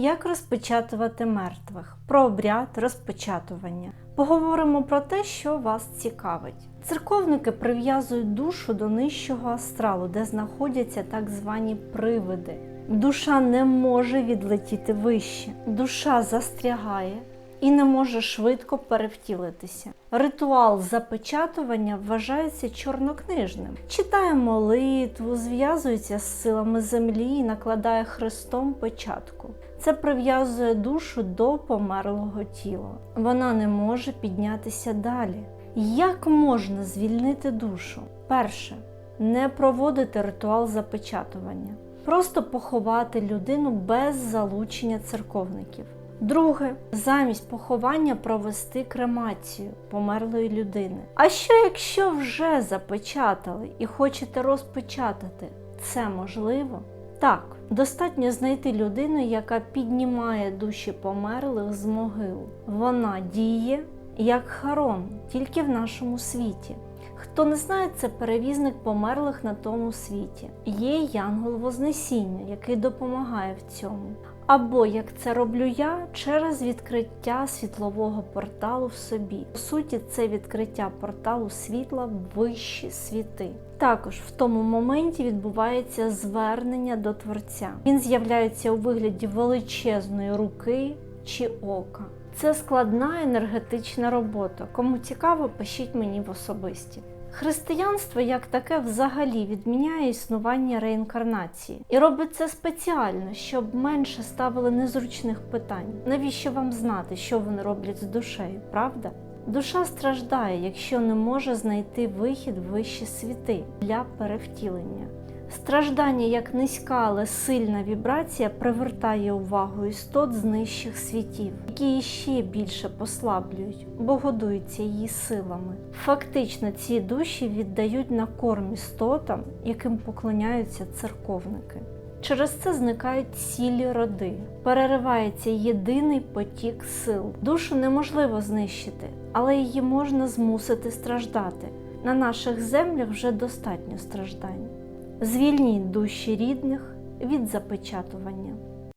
Як розпечатувати мертвих? Про обряд розпечатування. Поговоримо про те, що вас цікавить. Церковники прив'язують душу до нижчого астралу, де знаходяться так звані привиди. Душа не може відлетіти вище, душа застрягає і не може швидко перевтілитися. Ритуал запечатування вважається чорнокнижним. Читає молитву, зв'язується з силами землі і накладає хрестом печатку. Це прив'язує душу до померлого тіла. Вона не може піднятися далі. Як можна звільнити душу? Перше, не проводити ритуал запечатування, просто поховати людину без залучення церковників. Друге, замість поховання провести кремацію померлої людини. А що якщо вже запечатали і хочете розпечатати? Це можливо? Так, достатньо знайти людину, яка піднімає душі померлих з могил. Вона діє як харон, тільки в нашому світі. Хто не знає, це перевізник померлих на тому світі. Є янгол Вознесіння, який допомагає в цьому. Або як це роблю я через відкриття світлового порталу в собі. По суті, це відкриття порталу світла в вищі світи. Також в тому моменті відбувається звернення до Творця. Він з'являється у вигляді величезної руки чи ока. Це складна енергетична робота. Кому цікаво, пишіть мені в особисті. Християнство як таке взагалі відміняє існування реінкарнації і робить це спеціально, щоб менше ставили незручних питань. Навіщо вам знати, що вони роблять з душею, правда? Душа страждає, якщо не може знайти вихід в вищі світи для перевтілення. Страждання як низька, але сильна вібрація привертає увагу істот з нижчих світів, які її ще більше послаблюють, бо годуються її силами. Фактично, ці душі віддають на корм істотам, яким поклоняються церковники. Через це зникають цілі роди, переривається єдиний потік сил. Душу неможливо знищити, але її можна змусити страждати. На наших землях вже достатньо страждань. Звільніть душі рідних від запечатування.